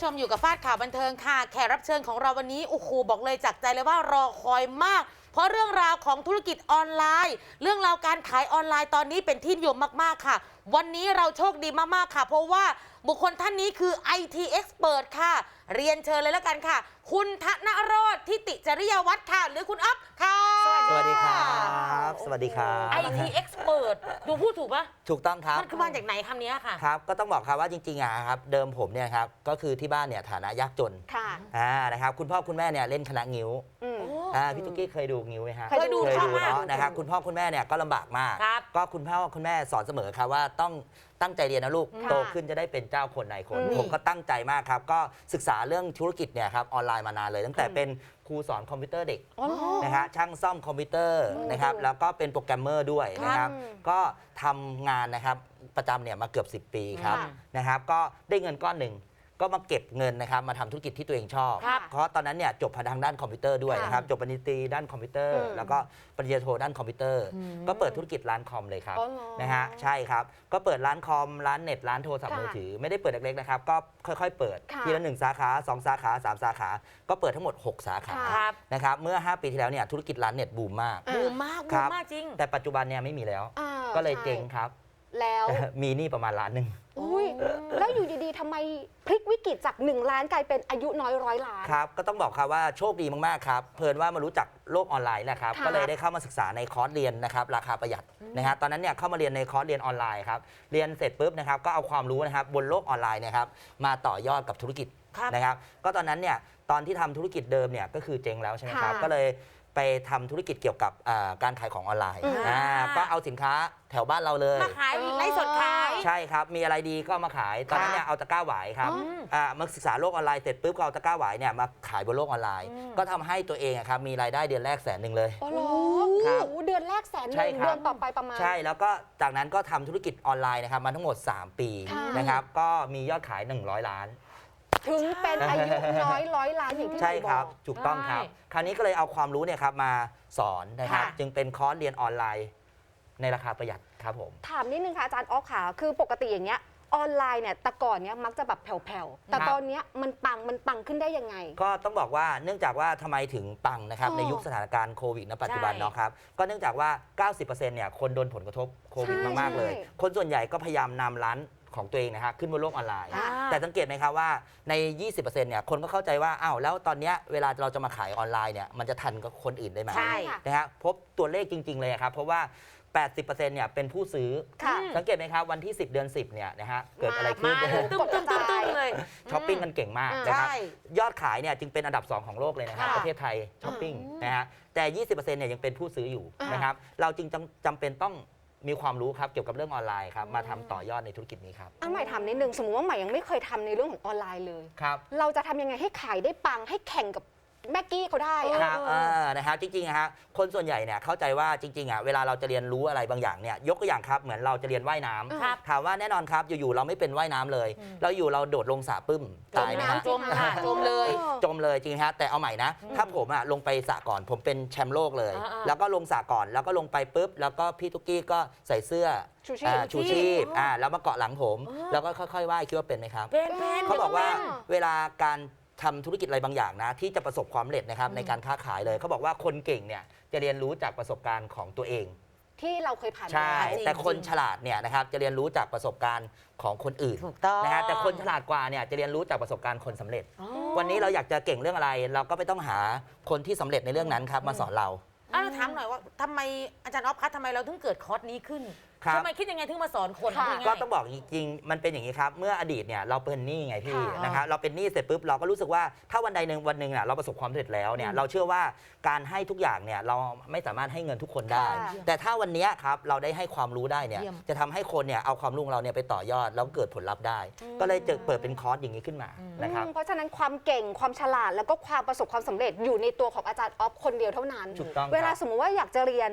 ผู้ชมอยู่กับฟาดข่าวบันเทิงค่ะ แขกรับเชิญของเราวันนี้โอ้โหบอกเลยจากใจเลยว่ารอคอยมาก เพราะเรื่องราวของธุรกิจออนไลน์ เรื่องราวการขายออนไลน์ตอนนี้เป็นที่นิยมมาก ๆ ค่ะ วันนี้เราโชคดีมาก ๆ ค่ะ เพราะว่าบุคคลท่านนี้คือ IT Expert ค่ะ เรียนเชิญเลยแล้วกันค่ะ คุณธนโรธทิติจริยวัฒน์ค่ะ หรือคุณอ๊อฟค่ะ สวัสดีครับ สวัสดีครับ IT Expert ดูพูดถูกปะถูกต้องครับ มันคือมาจากไหนคำนี้ค่ะ ครับ ก็ต้องบอกครับว่าจริงๆอะครับ เดิมผมเนี่ยครับ ก็คือที่บ้านเนี่ยฐานะยากจนค่ะ อ่า นะครับ คุณพ่อคุณแม่เนี่ยเล่นคณะงิ้ว อืม อ่าพี่ตุ๊กกี้เคยดูงิ้วไหมฮะเคยดูเคยชอบดูมากเนาะนะครับคุณพ่อคุณแม่เนี่ยก็ลำบากมาก ครับก็คุณพ่อคุณแม่สอนเสมอครับว่าต้องตั้งใจเรียนนะลูกค่ะโตขึ้นจะได้เป็นเจ้าคนนายคน อืมผมก็ตั้งใจมากครับ ก็ศึกษาเรื่องธุรกิจเนี่ยครับออนไลน์มานานเลย ตั้งแต่เป็นครูสอนคอมพิวเตอร์เด็กอ๋อนะฮะช่างซ่อมคอมพิวเตอร์อืมนะครับแล้วก็เป็นโปรแกรมเมอร์ด้วยนะครับอืมก็ทำงานนะครับประจำเนี่ยมาเกือบ 10 ปีครับค่ะ นะครับ ก็ได้เงินก้อนหนึ่ง ก็มาเก็บเงินนะครับมาทำธุรกิจที่ตัวเองชอบ ครับเพราะตอนนั้นเนี่ยจบทางด้านคอมพิวเตอร์ด้วยค่ะนะครับจบปริญญาตรีด้านคอมพิวเตอร์ อืมแล้วก็ปริญญาโทด้านคอมพิวเตอร์ อืมก็เปิดธุรกิจร้านคอมเลยครับอ๋อเหรอนะฮะใช่ครับก็เปิดร้านคอมร้านเน็ตร้านโทรศัพท์ค่ะมือถือไม่ได้เปิดเล็กๆนะครับก็ค่อยๆ เปิดค่ะ ทีละหนึ่งสาขาสองสาขาสามสาขา ก็เปิดทั้งหมดหกสาขาค่ะครับนะครับเมื่อ 5 ปีที่แล้วเนี่ยธุรกิจร้านเน็ตบูมมากอะบูมมากคบูรัมบ มากจริงแต่ปัจจุบันเนี่ยไม่มีแล้ว อ่าก็เลยใช่ เจ๊งครับ แล้วมีหนี้ประมาณล้านหนึ่งอุ้ยแล้วอยู่ดีๆทำไมพลิกวิกฤตจาก 1 ล้านกลายเป็นอายุน้อยร้อยล้าน ครับ ก็ต้องบอกครับว่าโชคดีมากๆครับเพลินว่ามารู้จักโลกออนไลน์นะครับ ค่ะก็เลยได้เข้ามาศึกษาในคอร์สเรียนนะครับ ราคาประหยัดนะฮะตอนนั้นเนี่ยเข้ามาเรียนในคอร์สเรียนออนไลน์ครับเรียนเสร็จปุ๊บนะครับก็เอาความรู้นะครับบนโลกออนไลน์เนะครับมาต่อยอดกับธุรกิจครับนะครับ ก็ตอนนั้นเนี่ยตอนที่ทำธุรกิจเดิมเนี่ยก็คือเจ๊งแล้วใช่ไหมครับค่ะ ก็เลย ไปทำธุรกิจเกี่ยวกับอ่าการขายของออนไลน์อืม อ่าก็เอาสินค้าแถวบ้านเราเลย มาขายไลฟ์สดขาย ใช่ครับ มีอะไรดีก็เอามาขาย ตอนนั้นเนี่ยเอาตะกร้าหวายครับอ๋ออ่ามาศึกษาโลกออนไลน์เสร็จปุ๊บก็เอาตะกร้าหวายเนี่ยมาขายบนโลกออนไลน์ อืม ก็ทำให้ตัวเองอะครับมีรายได้เดือนแรกแสนหนึ่งเลยอ๋อเหรอครับโอ้โหเดือนแรกแสนหใช่นึ่งครับ เดือนต่อไปประมาณ ใช่แล้วก็จากนั้นก็ทำธุรกิจออนไลน์นะครับมาทั้งหมด 3 ปีค่ะ นะครับก็มียอดขาย 100 ล้าน ถึงเป็นอายุน้อยร้อยล้านอย่างที่ใช่หนูครับอกถูกต้องครับ ใช่คราวนี้ก็เลยเอาความรู้เนี่ยครับมาสอนนะครับ ค่ะ จึงเป็นคอร์สเรียนออนไลน์ ในราคาประหยัดครับผม ถามนิดนึงค่ะอาจารย์อ๊อกค่ะคือปกติอย่างเงี้ยออนไลน์เนี่ยแต่ก่อนเนี้ยมักจะแบบแผ่วๆแต่ครับ ตอนเนี้ยมันปังมันปังขึ้นได้ยังไง ก็ต้องบอกว่าเนื่องจากว่าทำไมถึงปังนะครับ อ๋อในยุคสถานการณ์โควิดณปัจจุบันใช่ เนาะครับ ก็เนื่องจากว่า 90%เนี่ยคนโดนผลกระทบโควิดใช่มาก ๆ เลย ใช่คนส่วนใหญ่ก็พยายามนำร้าน ของตัวเองนะฮะขึ้นบนโลกออนไลน์ค่ะแต่สังเกตไหมครับว่าใน 20%เนี่ยคนก็เข้าใจว่าอ้าวแล้วตอนเนี้ยเวลาเราจะมาขายออนไลน์เนี่ยมันจะทันกับคนอื่นได้ไหม ใช่ ค่ะ นะฮะพบตัวเลขจริง ๆ เลยครับ เพราะว่า 80%เนี่ยเป็นผู้ซื้อ ค่ะ อืม สังเกตไหมครับ วันที่ 10 เดือน 10 เนี่ยนะฮะเกิดอะไรขึ้น มาเลยตุ้มตุ้มตุ้มตุ้มเลย ช้อปปิ้งกันเก่งมากอ่านะครับใช่ยอดขายเนี่ยจึงเป็นอันดับ 2 ของโลกเลยนะครับ ค่ะประเทศไทยช้อปปิ้งอืมนะฮะแต่ 20%เนี่ยยังเป็นผู้ซื้ออยู่อ่านนะครับ เราจึงจำจำเป็นต้อง มีความรู้ครับเกี่ยวกับเรื่องออนไลน์ครับมาทำต่อยอดในธุรกิจนี้ครับอะใหม่ถามนิดนึงสมมติว่าใหม่ยังไม่เคยทำในเรื่องของออนไลน์เลย ครับ เราจะทำยังไงให้ขายได้ปังให้แข่งกับ แม็กกี้เขาได้อะครับเออนะครับจริงๆอะฮะคนส่วนใหญ่เนี่ยเข้าใจว่าจริงๆอะเวลาเราจะเรียนรู้อะไรบางอย่างเนี่ยยกตัวอย่างครับเหมือนเราจะเรียนว่ายน้ำครับ ถามว่าแน่นอนครับอยู่ๆเราไม่เป็นว่ายน้ำเลย อืม เราอยู่เราโดดลงสระปึ้มตายไหมฮะจมค่ะจมเลย จมเลยจริงฮะแต่เอาใหม่นะ ถ้าผมอะลงไปสระก่อนผมเป็นแชมป์โลกเลย อ่าๆ แล้วก็ลงสระก่อนแล้วก็ลงไปปุ๊บ แล้วก็พี่ตุ๊กกี้ก็ใส่เสื้อชูชีพ อ่าชูชีพอ๋ออ่อ่าแล้วมาเกาะหลังผมอ๋อแล้วก็ค่อยๆว่ายคิดว่าเป็นไหมครับ เป็นเป็น เขาบอกว่าอ๋อเวลาการ ทำธุรกิจอะไรบางอย่างนะ ที่จะประสบความสำเร็จนะครับอืมในการค้าขายเลยเขาบอกว่าคนเก่งเนี่ยจะเรียนรู้จากประสบการณ์ของตัวเอง ที่เราเคยผ่านใช่มาจริงแต่คนจริงฉลาดเนี่ยนะครับจะเรียนรู้จากประสบการณ์ของคนอื่นถูกต้องนะฮะแต่คนฉลาดกว่าเนี่ยจะเรียนรู้จากประสบการณ์คนสำเร็จ อ๋อวันนี้เราอยากจะเก่งเรื่องอะไร เราก็ไปต้องหาคนที่สำเร็จในเรื่องนั้นครับมาสอนเรา อะเราถามหน่อยว่าทำไมอาจารย์อ๊อฟคะทำไมเราถึงเกิดคอร์สนี้ขึ้น ครับ ทำไมคิดยังไงถึงมาสอนคนค่ะ พูดง่ายๆ ก็ต้องบอกจริงๆ มันเป็นอย่างนี้ครับ เมื่ออดีตเนี่ยเราเป็นหนี้ไงพี่ค่ะนะครับ เราเป็นหนี้เสร็จปุ๊บเราก็รู้สึกว่าถ้าวันใดหนึ่งวันหนึ่งน่ะเราประสบความสำเร็จแล้วเนี่ยอืมเราเชื่อว่าการให้ทุกอย่างเนี่ยเราไม่สามารถให้เงินทุกคนได้ ค่ะแต่ถ้าวันเนี้ยครับเราได้ให้ความรู้ได้เนี่ยเยี่ยม จะทำให้คนเนี่ยเอาความรู้ของเราเนี่ยไปต่อยอดแล้วเกิดผลลัพธ์ได้อืมก็เลยเจอเปิดเป็นคอร์สอย่างนี้ขึ้นมาอืมนะครับ อืมเพราะฉะนั้นความเก่งความฉลาดแล้วก็ความประสบความสำเร็จอยู่ในตัวของอาจารย์ออฟคนเดียวเท่านั้น ถูกต้องเวลาครับสมมุติว่าอยากจะเรียน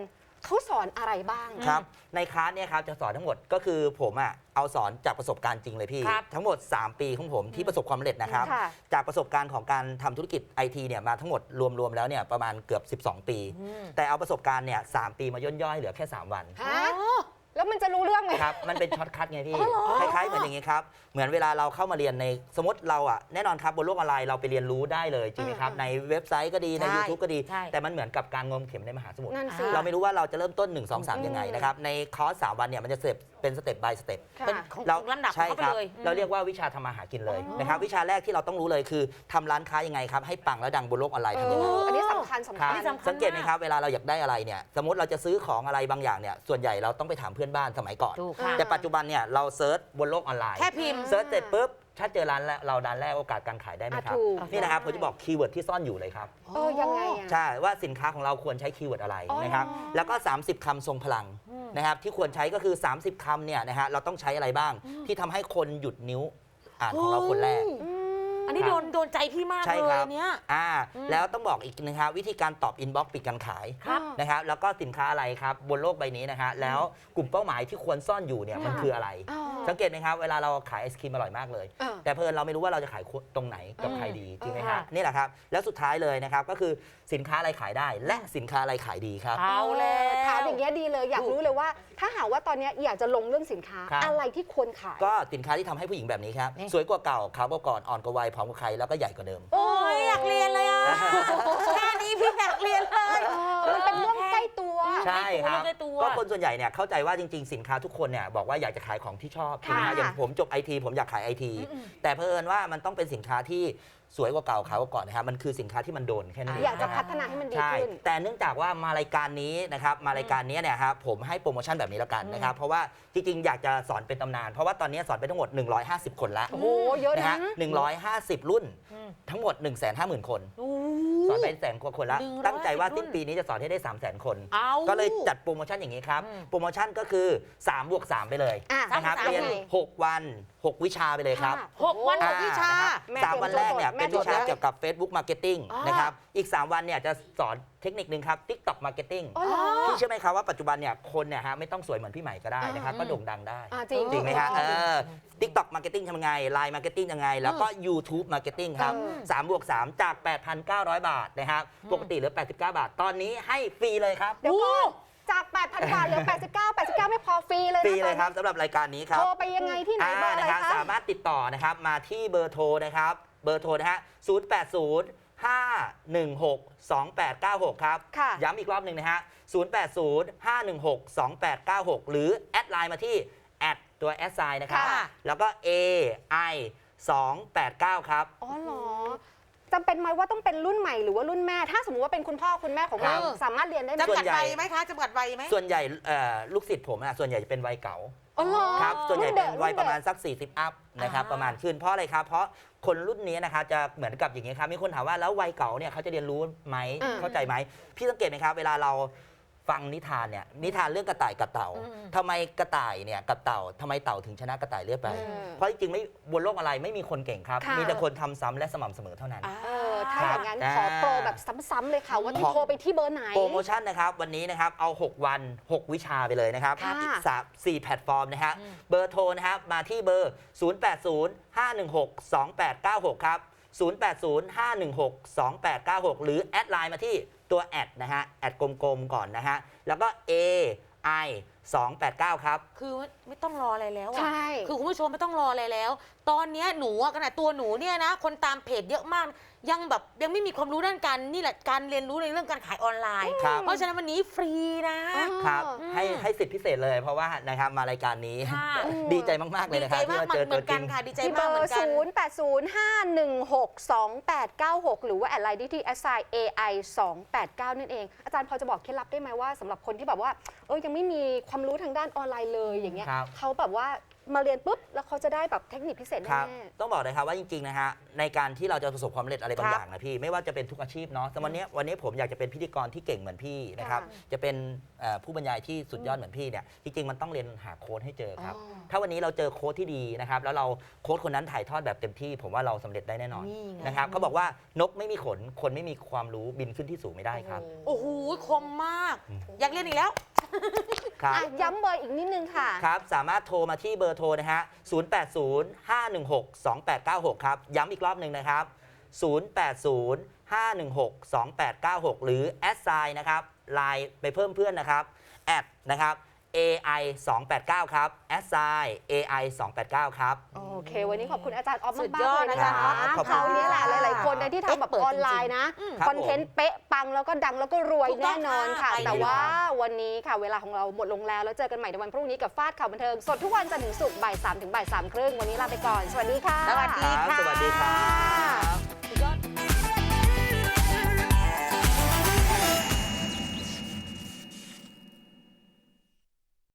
เขาสอนอะไรบ้าง ครับ ในคลาสเนี่ยครับจะสอนทั้งหมดก็คือผมอะเอาสอนจากประสบการณ์จริงเลยพี่ ครับทั้งหมด 3 ปีของผมที่ประสบความสำเร็จนะครับ ค่ะ จากประสบการณ์ของการทำธุรกิจไอทีเนี่ยมาทั้งหมดรวมๆแล้วเนี่ยประมาณเกือบ 12 ปีอืมแต่เอาประสบการณ์เนี่ยสปีมาย่นย่อยเหลือแค่ 3 วัน ฮะ แล้วมันจะจะรู้เรื่องไหม ครับ มันเป็นช็อตคัทไงพี่ อ๋อเหรอ คล้ายๆ เหมือนอย่างงี้ครับ เหมือนเวลาเราเข้ามาเรียนในสมมติเราอะแน่นอนครับบนโลกออนไลน์เราไปเรียนรู้ได้เลยจริงไหมครับ อืมในเว็บไซต์ก็ดีใน ใช่ YouTube ก็ดี ใช่ แต่มันเหมือนกับการงมเข็มในมหาสมุทร นั่นสิ เราไม่รู้ว่าเราจะเริ่มต้น 1 2อืม3ยังไงนะครับ ในคอร์ส 3 วันเนี่ยมันจะสเต็ปเป็นสเต็ป by สเต็ปค่ะเป็นของเราลำดับใช่เข้าไปครับเลยเราเรียกว่าวิชาทำมาหากินเลยอ๋อนะครับวิชาแรกที่เราต้องรู้เลยคือทำร้านค้ายังไงครับให้ปังและดังบนโลกออนไลน์เอทำยังไงออันนี้สำคัญสำครัคับญนี่สำคัญสังเกตไหมครับเวลาเราอยากได้อะไรเนี่ยสมมติเราจะซื้อของอะไรบางอย่างเนี่ยส่วนใหญ่เราต้องไปถามเพื่อนบ้านสมัยก่อน ถูกค่ะ แต่ปัจจุบันเนี่ยเราเซิร์ชบนโลกออนไลน์แค่พิมพ์ เซิร์ชเสร็จปุ๊บ ถ้าเจอร้านแล้วเราร้านแรกโอกาสการขายได้ไหมอะครับถูก นี่นะครับผมจะบอกคีย์เวิร์ดที่ซ่อนอยู่เลยครับ เออยังไงอะ ใช่ ว่าสินค้าของเราควรใช้คีย์เวิร์ดอะไรอ๋อนะครับแล้วก็ 30คำทรงพลังนะครับ ที่ควรใช้ก็คือ 30คำเนี่ยนะฮะเราต้องใช้อะไรบ้าง ที่ทำให้คนหยุดนิ้วอ่านของเราคนแรก อืม อันนี้ครับโดนโดนใจพี่มากใช่เลคยรับเนี้ย อ่า อืม แล้วต้องบอกอีกนะครับวิธีการตอบอินบ็อกซ์ปิดการขายครับ นะครับ แล้วก็สินค้าอะไรครับบนโลกใบนี้นะฮะแล้วกลุ่มเป้าหมายที่ควรซ่อนอยู่เนี่ยมันค่ะคืออะไร อ๋อ สังเกตไหมครับเวลาเราขายไอศครีมอร่อยมากเลย เออ แต่เพลินเราไม่รู้ว่าเราจะขายตรงไหนกับอืมใครดีจริงไหมเออฮะค่ะนี่แหละครับ แล้วสุดท้ายเลยนะครับก็คือสินค้าอะไรขายได้ และสินค้าอะไรขายดีครับ เอาแล้ว ถามอย่างเงี้ยดีเลยอยากรู้เลยว่า ถ้าหากว่าตอนเนี้ยอยากจะลงเรื่องสินค้าครับ อะไรที่ควรขาย ก็สินค้าที่ทำให้ผู้หญิงแบบนี้ครับ นี่ สวยกว่าเก่าขาวกว่าก่อนอ่อนกว่าวัยผอมกว่าใครแล้วก็ใหญ่กว่าเดิมโอ้โอ้ยอยากเรียนเลยอะ แค่นี้พี่อยากเรียนเลยเออมันเป็นเรื่อง ใกล้ตัวใช่ครับใกล้ตัวก็คนส่วนใหญ่เนี่ยเข้าใจว่าจริง ๆ สินค้าทุกคนเนี่ยบอกว่าอยากจะขายของที่ชอบค่ะใช่ไหมฮะอย่างผมจบไอทีผมอยากขายไอทีแต่เพอิญว่ามันต้องเป็นสินค้าที่สวยกว่าเก่าขาวกว่าก่อนนะครับมันคือสินค้าที่มันโดนแค่นั้นเองอยากจะนคพัรับฒนาให้มันดีใช่ ขึ้น แต่เนื่องจากว่ามารายการนี้นะครับ มารายการนี้เนี่ยครับผมให้โปรโมชั่นแบบนี้แล้วกันนะครับ เพราะว่าจริงๆ อยากจะสอนเป็นตำนาน เพราะว่าตอนนี้สอนไปทั้งหมด 150 คนแล้วโอ้โห เยอะนะนะฮะ150 รุ่นอืมทั้งหมด 1 5 0 0 0 0 คน โอ้ สอนไปแสนกว่าคนแล้ว150ตั้งใจว่ารุ่สิ้นนปีนี้จะสอนให้ได้3 0 0 0 0 0 คน เอา ก็เลยจัดโปรโมชั่นอย่างนี้ครับ อืมโปรโมชั่นก็คือ3บวก3ไปเลยอะ นะครับสามบวกสามเรียนไง6วัน6 วิชาไปเลยครับค่ะหกวันหกวิชาอ่นะครับแม่สามวันแรกเนี่ยแม่เป็นวิชาจดแล้วเกี่ยวกับ Facebook Marketing อ๋อนะครับ อีก 3 วันเนี่ยจะสอนเทคนิคนึงครับ TikTok Marketing อ๋อเหรอ พี่เชื่อไหมครับว่าปัจจุบันเนี่ยคนเนี่ยฮะไม่ต้องสวยเหมือนพี่ใหม่ก็ได้นะครับอืมก็โด่งดังได้ อะจริง จริงไหมฮะเอเอออ TikTok Marketing ทำยังไง Line Marketing ยังไง แล้วก็ YouTube Marketing ครับเออ 3บวก3จาก 8,900 บาทนะครับ ปกติเหลือ 89 บาท ตอนนี้ให้ฟรีเลยครับ เดี๋ยวก่อน จาก 8,000 บาทเหลือ 89 89 ไม่พอฟรีเลยฟรีนะเลยครับสำหรับรายการนี้ครับโทรไปยังไงที่ไหนอ่าเบอร์อะไรนะครับคะ สามารถติดต่อนะครับมาที่เบอร์โทรนะครับ เบอร์โทรนะฮะ080 516 2896 ครับ ค่ะ ย้ำอีกรอบหนึ่งนะฮะ080 516 2896 หรือ แอดไลน์มาที่แอดตัวแอดไซน์นะครับ ค่ะ แล้วก็ A I 289 ครับ อ๋อเหรอ จำเป็นไหมว่าต้องเป็นรุ่นใหม่หรือว่ารุ่นแม่ ถ้าสมมติว่าเป็นคุณพ่อคุณแม่ของเราครับ สามารถเรียนได้ไหมจำกัดส่วนใหญ่วัยไหมคะจำกัดวัยไหม ส่วนใหญ่เอ่อลูกศิษย์ผมอะส่วนใหญ่จะเป็นวัยเก่า อ๋อเหรอ ครับ ส่วนใหญ่รุ่เป็นด็กวัยประมาณนเด็กสัก 40 อัพนะครับ อ่า ประมาณขึ้น เพราะอะไรครับ เพราะคนรุ่นนี้นะครับจะเหมือนกับอย่างนี้ครับ มีคนถามว่าแล้ววัยเก่าเนี่ยเขาจะเรียนรู้ไหม อ่า เข้าใจไหม พี่สังเกตไหมครับ เวลาเรา ฟังนิทานเนี่ยนิทานเรื่องกระต่ายกับเต่าอืมทำไมกระต่ายเนี่ยกับเต่าทำไมเต่าถึงชนะกระต่ายเลือกไปเออเพราะจริงๆไม่บนโลกอะไรไม่มีคนเก่งครับ ค่ะ มีแต่คนทำซ้ำและสม่ำเสมอเท่านั้นอ่าเออถ้าอย่างนั้นครับขอโปรแบบซ้ำๆเลยค่ะ ว่าขอ โทรไปที่เบอร์ไหน โปรโมชั่นนะครับ วันนี้นะครับ เอา 6 วัน 6 วิชาไปเลยนะครับค่ะสามสี่แพลตฟอร์มนะฮะอืมเบอร์โทรนะครับ มาที่เบอร์ 080 516 2896 ครับ 080 516 2896 หรือแอดไลน์มาที่ ตัวแอดนะฮะแอดกลมๆก่อนนะฮะแล้วก็ A I 289 ครับ คือไม่ไม่ต้องรออะไรแล้วอะใช่ คือคุณผู้ชมไม่ต้องรออะไรแล้ว ตอนเนี้ยหนูอะขนาดตัวหนูเนี่ยนะ คนตามเพจเยอะมาก ยังแบบยังไม่มีความรู้ด้านการนี่แหละการเรียนรู้ในเรื่องการขายออนไลน์ ครับ เพราะฉะนั้นวันนี้ฟรีนะ อ๋อ ครับ อืมให้ให้สิทธิพิเศษเลยเพราะว่านะครับมารายการนี้ ค่ะ ดีใจมากๆเลยดีนะคใจรับที่มากมาเจอเหตัมืวอนจกัรินง ค่ะดีใจที่เบมากอเหมือร์นกัน 0 8 0 5 1 6 2 8 9 6 หรือว่าแอดไลน์ที่ SI AI 289 นั่นเอง อาจารย์พอจะบอกเคล็ดลับได้ไหมว่าสำหรับคนที่แบบว่า เออยังไม่มีความรู้ทางด้านออนไลน์เลยอย่างเงี้ยครับ เขาแบบว่า มาเรียนปุ๊บแล้วเขาจะได้แบบเทคนิคพิเศษครับแน่ต้องบอกเลยครับว่าจริงๆนะฮะในการที่เราจะประสบความสำเร็จอะไรบางครับอย่างนะพี่ไม่ว่าจะเป็นทุกอาชีพเนาะแต่วันเนี้ยวันนี้ผมอยากจะเป็นพิธีกรที่เก่งเหมือนพี่นะครับค่ะจะเป็นเอ่อผู้บรรยายที่สุดยอดเหมือนพี่เนี่ยจริงๆมันต้องเรียนหาโค้ดให้เจอครับ อ๋อถ้าวันนี้เราเจอโค้ดที่ดีนะครับ แล้วเราโค้ดคนนั้นถ่ายทอดแบบเต็มที่ ผมว่าเราสำเร็จได้แน่นอนนี่ไง นะครับเขาบอกว่านกไม่มีขน คนไม่มีความรู้บินขึ้นที่สูงไม่ได้ครับโอ้โหคมมาก อยากเรียนอีกแล้ว ครับ อะย้ำเบอร์อีกนิดนึงค่ะ ครับ สามารถโทรมาที่เบอร์โทรนะฮะ 080 516 2896 ครับ ย้ำอีกรอบหนึ่งนะครับ 080 516 2896 หรือแอดไซน์นะครับ ไลน์ไปเพิ่มเพื่อนนะครับแอดนะครับ AI 289ครับ a s s i AI 289ครับ โอเค วันนี้ขอบคุณอาจารย์ออฟสุมากดยอดๆเลยนะอาจารย์ออฟขอบคุณเขาวนี้แหละค่ะหลายๆคนนะที่ทำแบบเอ๊ะเปิดออนไลน์นะ จริงๆอืมครับคอนเทนต์เป๊ะปังแล้วก็ดังแล้วก็รวยถูกต้แน่องนอนค่ะ ค่ะ แต่ไปเลยว่าวันนี้ค่ะเวลาของเราหมดลงแล้ว แล้วเจอกันใหม่ในวันพรุ่งนี้กับฟาดข่าวบันเทิง สดทุกวันจันทร์ถึงศุกร์บ่ายสามถึงบ่ายสามครึ่งวันนี้ลาไปก่อน สวัสดีค่ะ สวัสดีครับค่ะ สวัสดีครับ